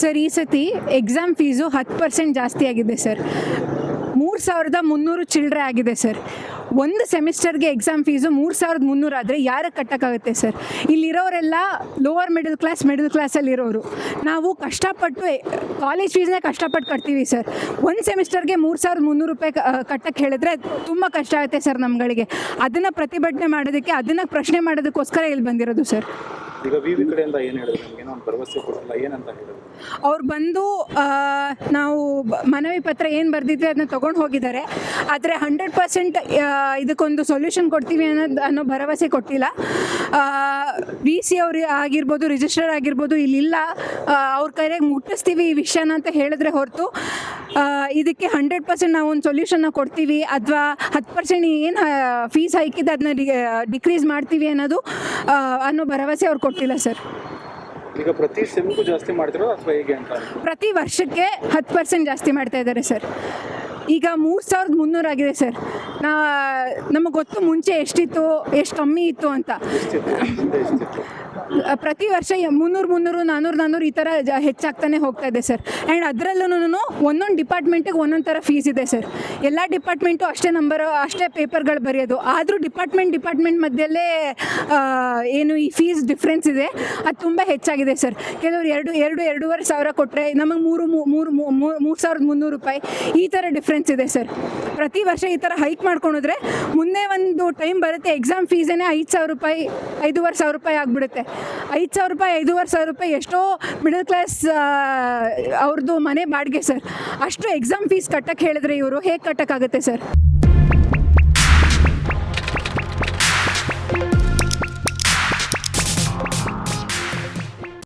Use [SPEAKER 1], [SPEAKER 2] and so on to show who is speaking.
[SPEAKER 1] Sir, ಈ ಸತಿ exam fees ಹತ್ತು ಪರ್ಸೆಂಟ್ ಜಾಸ್ತಿ ಆಗಿದೆ ಸರ್. ಮೂರು ಸಾವಿರದ ಮುನ್ನೂರು ಚಿಲ್ಡ್ರೆ ಆಗಿದೆ ಸರ್. ಒಂದು ಸೆಮಿಸ್ಟರ್ಗೆ ಎಕ್ಸಾಮ್ ಫೀಸು ಮೂರು ಸಾವಿರದ ಮುನ್ನೂರು ಆದರೆ ಯಾರಿಗೆ ಕಟ್ಟೋಕ್ಕಾಗುತ್ತೆ ಸರ್? ಇಲ್ಲಿರೋರೆಲ್ಲ ಲೋವರ್ ಮಿಡಲ್ ಕ್ಲಾಸ್ ಮಿಡಲ್ ಕ್ಲಾಸಲ್ಲಿರೋರು ನಾವು ಕಷ್ಟಪಟ್ಟು ಕಾಲೇಜ್ ಫೀಸ್ನೇ ಕಷ್ಟಪಟ್ಟು ಕಟ್ತೀವಿ ಸರ್. ಒಂದು ಸೆಮಿಸ್ಟರ್ಗೆ ಮೂರು ಸಾವಿರದ ಮುನ್ನೂರು ರೂಪಾಯಿ ಕಟ್ಟಕ್ಕೆ ಹೇಳಿದ್ರೆ ತುಂಬ ಕಷ್ಟ ಆಗುತ್ತೆ ಸರ್ ನಮ್ಗಳಿಗೆ. ಅದನ್ನು ಪ್ರತಿಭಟನೆ ಮಾಡೋದಕ್ಕೆ, ಅದನ್ನು ಪ್ರಶ್ನೆ ಮಾಡೋದಕ್ಕೋಸ್ಕರ ಇಲ್ಲಿ ಬಂದಿರೋದು ಸರ್.
[SPEAKER 2] ಈಗ ವಿ ಕಡೆಯಿಂದ ಏನು ಹೇಳಿದ್ರು? ನಮಗೆ ಭರವಸೆ ಕೊಟ್ಟಿಲ್ಲ, ಏನಂತ ಹೇಳಿದ್ರು?
[SPEAKER 1] ಅವ್ರು ಬಂದು ನಾವು ಮನವಿ ಪತ್ರ ಏನು ಬರೆದಿದ್ವಿ ಅದನ್ನ ತಗೊಂಡು ಹೋಗಿದ್ದಾರೆ. ಆದರೆ ಹಂಡ್ರೆಡ್ ಪರ್ಸೆಂಟ್ ಇದಕ್ಕೊಂದು ಸೊಲ್ಯೂಷನ್ ಕೊಡ್ತೀವಿ ಅನ್ನೋದು, ಅನ್ನೋ ಭರವಸೆ ಕೊಟ್ಟಿಲ್ಲ. ವಿ ಸಿ ಅವ್ರು ಆಗಿರ್ಬೋದು ರಿಜಿಸ್ಟರ್ ಆಗಿರ್ಬೋದು ಇಲ್ಲಿಲ್ಲ. ಅವ್ರ ಕೈಗೆ ಮುಟ್ಟಿಸ್ತೀವಿ ಈ ವಿಷಯನ ಅಂತ ಹೇಳಿದ್ರೆ ಹೊರತು ಇದಕ್ಕೆ ಹಂಡ್ರೆಡ್ ಪರ್ಸೆಂಟ್ ನಾವು ಒಂದು ಸೊಲ್ಯೂಷನ್ನ ಕೊಡ್ತೀವಿ. ಅಥವಾ ಹತ್ತು ಪರ್ಸೆಂಟ್ ಏನು ಫೀಸ್ ಹೈಕಿದೆ ಅದನ್ನ ಡಿಕ್ರೀಸ್ ಮಾಡ್ತೀವಿ ಅನ್ನೋದು ಅನ್ನೋ ಭರವಸೆ ಅವ್ರು ಕೊಟ್ಟಿಲ್ಲ ಸರ್.
[SPEAKER 2] ಈಗ ಪ್ರತಿ ಸೆಮ್ಗೂ ಜಾಸ್ತಿ ಮಾಡ್ತಿರೋ ಅಥವಾ ಹೇಗೆ ಅಂತ?
[SPEAKER 1] ಪ್ರತಿ ವರ್ಷಕ್ಕೆ ಹತ್ತು ಪರ್ಸೆಂಟ್ ಜಾಸ್ತಿ ಮಾಡ್ತಾ ಇದ್ದಾರೆ ಸರ್. ಈಗ ಮೂರು ಸಾವಿರದ ಮುನ್ನೂರು ಆಗಿದೆ ಸರ್. ನಾ, ನಮಗೆ ಗೊತ್ತು ಮುಂಚೆ ಎಷ್ಟಿತ್ತು, ಎಷ್ಟು ಕಮ್ಮಿ ಇತ್ತು ಅಂತ. ಪ್ರತಿ ವರ್ಷ ಮುನ್ನೂರು ಮುನ್ನೂರು ನಾನ್ನೂರು ನಾನ್ನೂರು ಈ ಥರ ಜ, ಹೆಚ್ಚಾಗ್ತಾನೆ ಹೋಗ್ತಾ ಇದೆ ಸರ್. ಆ್ಯಂಡ್ ಅದರಲ್ಲೂ ಒಂದೊಂದು ಡಿಪಾರ್ಟ್ಮೆಂಟಿಗೆ ಒಂದೊಂದು ಥರ ಫೀಸ್ ಇದೆ ಸರ್. ಎಲ್ಲ ಡಿಪಾರ್ಟ್ಮೆಂಟು ಅಷ್ಟೇ ನಂಬರ್ ಅಷ್ಟೇ ಪೇಪರ್ಗಳು ಬರೆಯೋದು. ಆದರೂ ಡಿಪಾರ್ಟ್ಮೆಂಟ್ ಡಿಪಾರ್ಟ್ಮೆಂಟ್ ಮಧ್ಯಲ್ಲೇ ಏನು ಈ ಫೀಸ್ ಡಿಫ್ರೆನ್ಸ್ ಇದೆ. ಅದು ತುಂಬ ಹೆಚ್ಚಾಗಿದೆ ಸರ್. ಕೆಲವರು ಎರಡು ಎರಡು, ಎರಡೂವರೆ ಸಾವಿರ ಕೊಟ್ಟರೆ ನಮಗೆ ಮೂರು ಮೂರು ಮೂ- ಮೂ- ಮೂರು ಸಾವಿರದ ಮುನ್ನೂರು ರೂಪಾಯಿ ಈ ಥರ ಡಿಫ್ರೆನ್ಸ್ ಇದೆ ಸರ್. ಪ್ರತಿ ವರ್ಷ ಈ ಥರ ಹೈಕ್ ಮಾಡ್ಕೊಂಡಿದ್ರೆ ಮುಂದೆ ಒಂದು ಟೈಮ್ ಬರುತ್ತೆ ಎಕ್ಸಾಮ್ ಫೀಸೇ ಐದು ಸಾವಿರ ರೂಪಾಯಿ, ಐದೂವರೆ ಸಾವಿರ ರೂಪಾಯಿ ಆಗಿಬಿಡುತ್ತೆ. ಐದು ಸಾವಿರ ರೂಪಾಯಿ, ಐದೂವರೆ ಸಾವಿರ ರೂಪಾಯಿ ಎಷ್ಟೋ ಮಿಡಲ್ ಕ್ಲಾಸ್ ಅವ್ರದ್ದು ಮನೆ ಬಾಡಿಗೆ ಸರ್. ಅಷ್ಟು ಎಕ್ಸಾಮ್ ಫೀಸ್ ಕಟ್ಟಕ್ಕೆ ಹೇಳಿದ್ರೆ ಇವರು, ಹೇಗೆ ಕಟ್ಟಕ್ಕಾಗುತ್ತೆ ಸರ್?